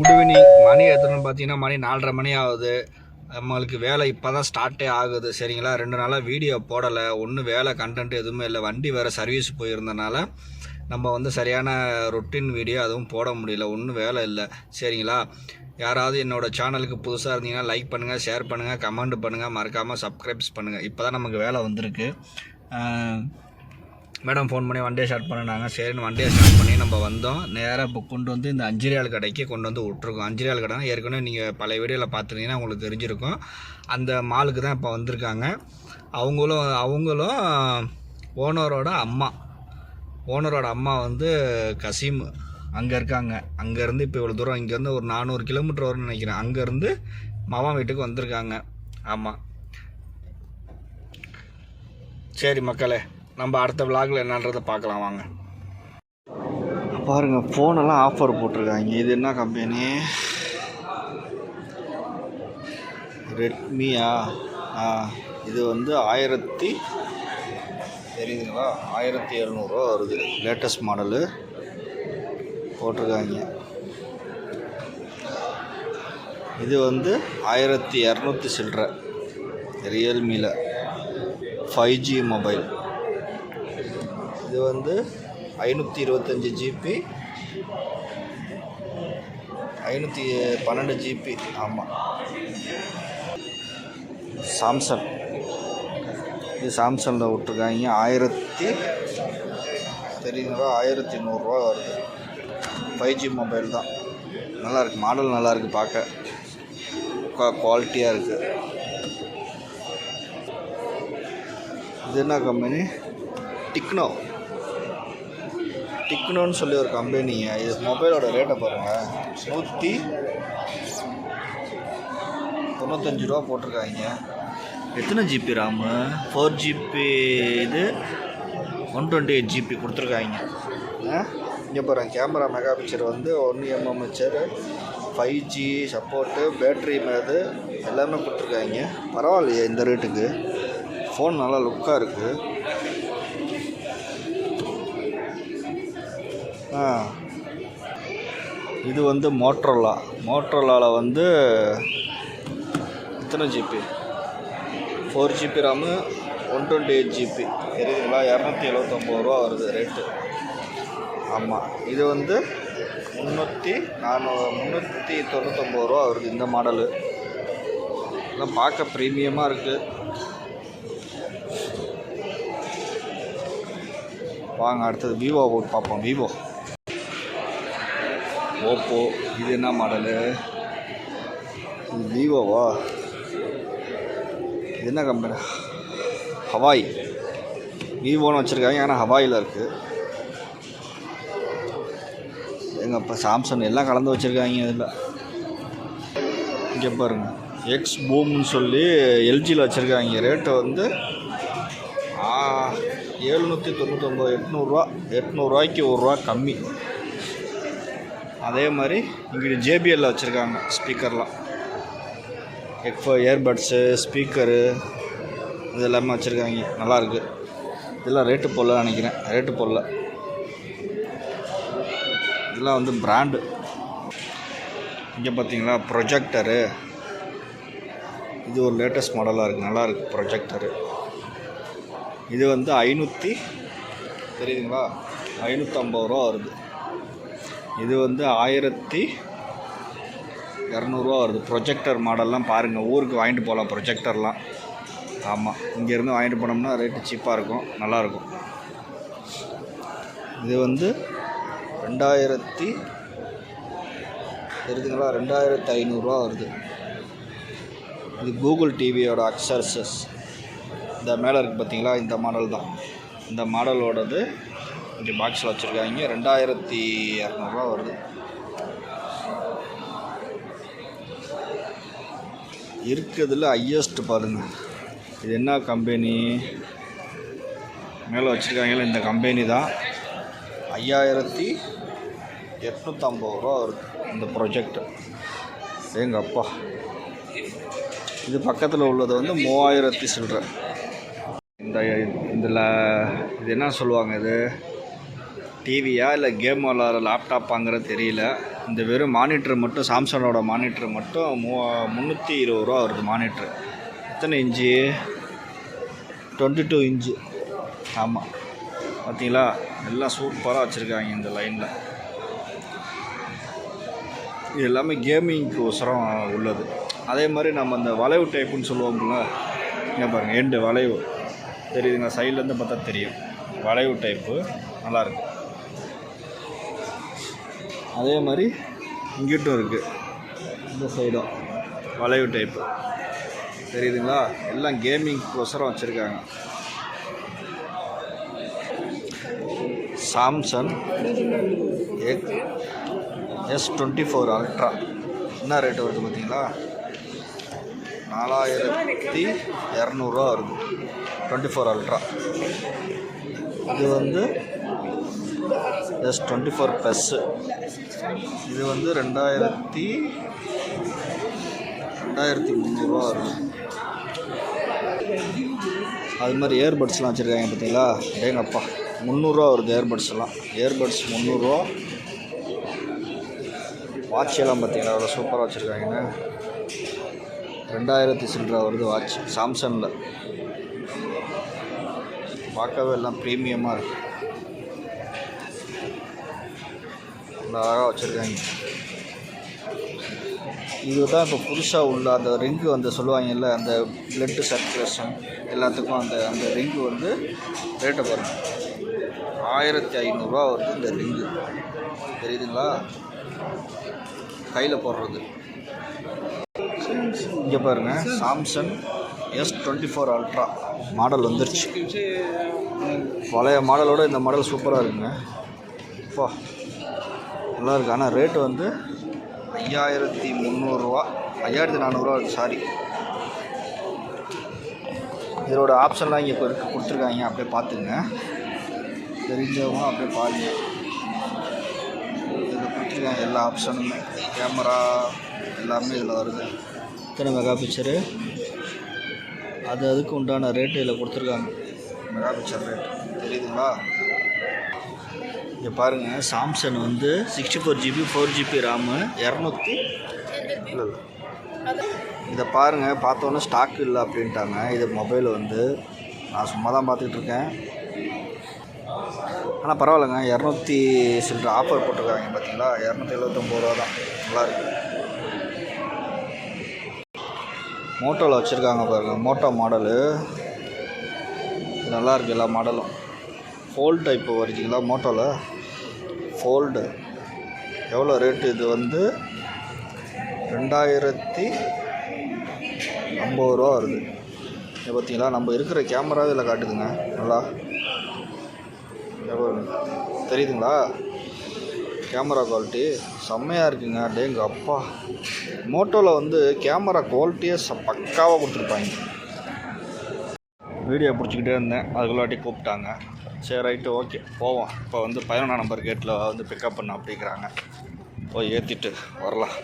Good evening மணி எத்தனை பார்த்தீங்கன்னா மணி நாலரை மணி ஆகுது. நம்மளுக்கு வேலை இப்போ தான் ஸ்டார்ட்டே ஆகுது. சரிங்களா? ரெண்டு நாளாக வீடியோ போடலை. ஒன்றும் வேலை கண்டென்ட் எதுவுமே இல்லை. வண்டி வேறு சர்வீஸ் போயிருந்தனால நம்ம வந்து சரியான ரொட்டீன் வீடியோ அதுவும் போட முடியல. ஒன்றும் வேலை இல்லை. சரிங்களா? யாராவது என்னோடய சேனலுக்கு புதுசாக இருந்தீங்கன்னா லைக் பண்ணுங்கள் ஷேர் பண்ணுங்கள் கமெண்ட் பண்ணுங்கள் மறக்காமல் சப்ஸ்கிரைப்ஸ் பண்ணுங்கள் இப்போ தான் நமக்கு வேலை வந்திருக்கு. மேடம் ஃபோன் பண்ணி வண்டியை ஸ்டார்ட் பண்ணினாங்க. சரின்னு வண்டியை ஸ்டார்ட் பண்ணி நம்ம வந்தோம். நேராக இப்போ கொண்டு வந்து இந்த அஞ்சிரியால் கடைக்கு கொண்டு வந்து விட்ருக்கோம் அஞ்சிரியால் கடை ஏற்கனவே நீங்கள் பழைய வீடியோவில் பார்த்துருந்தீங்கன்னா உங்களுக்கு தெரிஞ்சிருக்கும். அந்த மாலுக்கு தான் இப்போ வந்திருக்காங்க. அவங்களும் அவங்களும் ஓனரோட அம்மா. ஓனரோட அம்மா வந்து கசீம். அங்கே இருக்காங்க. அங்கேருந்து இப்போ இவ்வளோ தூரம் இங்கேருந்து ஒரு நானூறு கிலோமீட்டர் வரும்னு நினைக்கிறேன். அங்கேருந்து மாமா வீட்டுக்கு வந்திருக்காங்க. ஆமாம் சரி மக்களே நம்ம அடுத்த விலாகில் என்னன்றதை பார்க்கலாம் வாங்க. பாருங்கள் ஃபோனெல்லாம் ஆஃபர் போட்டிருக்காங்க. இது என்ன கம்பெனி ரெட்மியா ஆ? இது வந்து ஆயிரத்தி தெரியுதுங்களா? ஆயிரத்தி எழுநூறுவா வருது. லேட்டஸ்ட் மாடலு போட்டிருக்காங்க. இது வந்து ஆயிரத்தி இரநூத்தி சில்லற. ரியல்மியில் ஃபைவ் ஜி மொபைல் இது வந்து ஐநூற்றி இருபத்தஞ்சி ஜிபி ஐநூற்றி பன்னெண்டு ஜிபி ஆமாம் சாம்சங். இது சாம்சங்கில் விட்ருக்காங்க ஆயிரத்தி தெரியுங்களா? ஆயிரத்தி நூறுரூவா வருது. ஃபைவ் ஜி மொபைல் தான். நல்லாயிருக்கு. மாடல் நல்லாயிருக்கு பார்க்க. குவாலிட்டியாக இருக்குது இது என்ன கம்பெனி டிக்னோ டிக்னோன்னு சொல்லி ஒரு கம்பெனியை இது மொபைலோட ரேட்டை பாருங்கள் நூற்றி தொண்ணூத்தஞ்சு ரூபா போட்டிருக்காங்க. எத்தனை ஜிபி ராமு ஃபோர் ஜிபி இது ஒன் டுவெண்ட்டி எயிட் ஜிபி கொடுத்துருக்காங்க. இங்கே பாருங்கள் கேமரா மெகா பிக்சர் வந்து ஒன்று MM picture five G support battery மேது எல்லாமே கொடுத்துருக்காங்க. பரவாயில்லையே இந்த ரேட்டுக்கு ஃபோன் நல்லா லுக்காக இருக்குது இது வந்து மோட்ரோலா மோட்ரோலாவில் வந்து எத்தனை GB four GB RAM one twenty eight GB தெரியுதுங்களா இரநூத்தி எழுபத்தொம்போது ரூபா வருது ரேட்டு ஆமாம் இது வந்து முந்நூற்றி நானூ முந்நூற்றி தொண்ணூத்தொம்பது ரூபா வருது இந்த மாடலு இதெல்லாம் பார்க்க ப்ரீமியமாக இருக்குது வாங்க அடுத்தது விவோ போட்டு பார்ப்போம் விவோ ஓப்போ இது என்ன மாடலு இது விவோவா இது என்ன கம்பெனி ஹவாய் விவோன்னு வச்சுருக்காங்க ஆனால் ஹவாயில் இருக்குது எங்கள் இப்போ சாம்சங் எல்லாம் கலந்து வச்சுருக்காங்க இதில். இங்கே பாருங்கள் எக்ஸ் பூம்னு சொல்லி எல்ஜியில் வச்சுருக்காங்க. ரேட்டு வந்து ஏழ்நூற்றி தொண்ணூத்தொம்பது எட்நூறுரூவா எட்நூறுரூவாய்க்கு ஒரு ரூபா கம்மி. அதே மாதிரி இங்கே ஜேபிஎல்ல வச்சுருக்காங்க ஸ்பீக்கர்லாம் ஹெட்ஃபோ இயர்பட்ஸு ஸ்பீக்கரு இது எல்லாமே வச்சுருக்காங்க. நல்லாயிருக்கு. இதெல்லாம் ரேட்டு போடல நினைக்கிறேன். ரேட்டு போடல. இதெல்லாம் வந்து பிராண்டு இங்கே பார்த்தீங்களா ப்ரொஜெக்டரு இது ஒரு லேட்டஸ்ட் மாடலாக இருக்குது நல்லாயிருக்கு ப்ரொஜெக்டரு இது வந்து ஐநூற்றி தெரியுதுங்களா? ஐநூற்றம்பது ரூபா வருது. இது வந்து ஆயிரத்தி இரநூறுவா வருது. ப்ரொஜெக்டர் மாடல்லாம் பாருங்கள் ஊருக்கு வாங்கிட்டு போகலாம் ப்ரொஜெக்டர்லாம் ஆமாம் இங்கேருந்து வாங்கிட்டு போனோம்னா ரேட்டு சீப்பாக இருக்கும் நல்லாயிருக்கும். இது வந்து ரெண்டாயிரத்தி தெரிஞ்சுங்களா? ரெண்டாயிரத்தி ஐநூறுரூவா வருது. இது கூகுள் டிவியோட அக்சர்சஸ் இந்த மேலே இருக்குது பார்த்தீங்களா இந்த மாடல் தான். இந்த மாடலோடது இப்படி பாக்ஸில் வச்சுருக்காங்க. ரெண்டாயிரத்தி இரநூறுவா வருது. இருக்கிறதுல ஹையஸ்ட் பாருங்க. இது என்ன கம்பெனி மேலே வச்சுருக்காங்களே இந்த கம்பெனி தான். ஐயாயிரத்தி எட்நூற்றம்பது ரூபா வருது இந்த ப்ரொஜெக்ட் எங்கள் அப்பா. இது பக்கத்தில் உள்ளது வந்து மூவாயிரத்தி சில்லற. இந்த இதில் இது என்ன சொல்லுவாங்க இது? டிவியா இல்லை கேம் விளாட்ற லேப்டாப்பாங்கிறது தெரியல. இந்த வெறும் மானிட்டர் மட்டும் சாம்சங்கோட மானிட்டர் மட்டும் மூ முந்நூற்றி இருபது ரூபா வருது மானிட்ரு எத்தனை இன்ச்சு டுவெண்ட்டி டூ இன்ச்சு ஆமாம் பார்த்தீங்களா எல்லாம் சூப்பராக வச்சுருக்காங்க இந்த லைனில் இது எல்லாமே கேமிங்க்கு ஒசரம் உள்ளது. அதே மாதிரி நம்ம அந்த வளைவு டைப்புன்னு சொல்லுவோம்ல இங்கே பாருங்கள் எண்டு வளைவு. தெரியுதுங்க சைட்லேருந்து பார்த்தா தெரியும். வளைவு டைப்பு நல்லாயிருக்கும் அதே மாதிரி இங்கிட்டும் இருக்குது இந்த சைடும் வளைவு டைப்பு தெரியுதுங்களா? எல்லாம் கேமிங்க்கு ஒசரம் வச்சுருக்காங்க. சாம்சங் எக் எஸ் டுவெண்ட்டி ஃபோர் அல்ட்ரா என்ன ரேட்டு வருது பார்த்தீங்களா? நாலாயிரத்தி இரநூறுவா வருது. டுவெண்ட்டி ஃபோர் அல்ட்ரா இது வந்து எஸ் டுவெண்ட்டி ஃபோர் ப்ளஸ்ஸு இது வந்து ரெண்டாயிரத்தி ரெண்டாயிரத்தி முந்நூறுரூவா வருது அது மாதிரி ஏர்பட்ஸ்லாம் வச்சுருக்காங்க பார்த்தீங்களா? ஏங்கப்பா முந்நூறுரூவா வருது ஏர்பட்ஸ்லாம் ஏர்பட்ஸ் முந்நூறுரூவா வாட்ச் எல்லாம் பார்த்தீங்களா? அவ்வளோ சூப்பராக வச்சுருக்காங்க ரெண்டாயிரத்தி சில்லரை வருது வாட்ச் சாம்சங்கில் பார்க்கவே எல்லாம் ப்ரீமியமாக இருக்குது நல்லா அழகாக வச்சுருக்காங்க. இதுதான் இப்போ புதுசாக உள்ள அந்த ரிங்கு வந்து சொல்லுவாங்கல்ல அந்த பிளட்டு சர்க்குலேஷன் எல்லாத்துக்கும் அந்த அந்த ரிங்கு வந்து ரேட்டை பாருங்கள் ஆயிரத்தி ஐநூறுரூவா வருது இந்த ரிங்கு. தெரியுதுங்களா? கையில் போடுறது. இங்கே பாருங்கள் Samsung S twenty four ultra model வந்துருச்சு. பழைய மாடலோட இந்த மாடல் சூப்பராக இருக்குங்க. அப்பா நல்லா இருக்குது ஆனால் ரேட்டு வந்து ஐயாயிரத்தி முந்நூறுரூவா ஐயாயிரத்தி நானூறுரூவா சாரி இதோட ஆப்ஷன்லாம் இங்கே இப்போ கொடுத்துருக்காங்க. அப்படியே பார்த்துங்க. தெரிஞ்சவங்க அப்படியே பாருங்க. இதில் கொடுத்துருக்காங்க எல்லா ஆப்ஷனுமே கேமரா எல்லாமே இதில் வருது. இத்தனை மெகா பிக்சரு அது அதுக்கு உண்டான ரேட்டு இதில் கொடுத்துருக்காங்க. மெகா பிக்சர் ரேட் தெரியுதுங்களா? இங்கே பாருங்கள் சாம்சங் வந்து sixty four GB four GB RAM இரநூத்தி இல்லை இல்லை இதை பாருங்கள் பார்த்தோன்னே ஸ்டாக் இல்லை அப்படின்ட்டாங்க. இது மொபைல் வந்து நான் சும்மா தான் பார்த்துக்கிட்டு இருக்கேன் ஆனால் பரவாயில்லைங்க இரநூத்தி சில்லற ஆஃபர் போட்டிருக்காங்க பார்த்தீங்களா? இரநூத்தி எழுபத்தொம்பது ரூபா தான். நல்லாயிருக்கு மோட்டோவில் வச்சுருக்காங்க பாருங்கள் மோட்டோ மாடலு நல்லா இருக்கு எல்லா மாடலும் ஃபோல்டு இப்போ வருதுங்களா மோட்டோவில் ஃபோல்டு எவ்வளோ ரேட்டு இது வந்து? ரெண்டாயிரத்தி ஐம்பது ரூபா வருது. இதை பார்த்தீங்களா நம்ம இருக்கிற கேமராவே இதில் காட்டுதுங்க. நல்லா. எவ்வளோ? தெரியுதுங்களா? கேமரா குவாலிட்டி செம்மையாக இருக்குங்க. டேங்க அப்பா. மோட்டோவில் வந்து கேமரா குவாலிட்டியே ச பக்காவாக கொடுத்துருப்பாங்க. வீடியோ பிடிச்சிக்கிட்டே இருந்தேன். அதுக்குள்ளாட்டி கூப்பிட்டாங்க. சரி ரைட்டு ஓகே போவோம். இப்போ வந்து பதினொன்றாம் நம்பர் கேட்டில் வந்து பிக்கப் பண்ண அப்படிங்கிறாங்க. போய் ஏற்றிட்டு வரலாம்.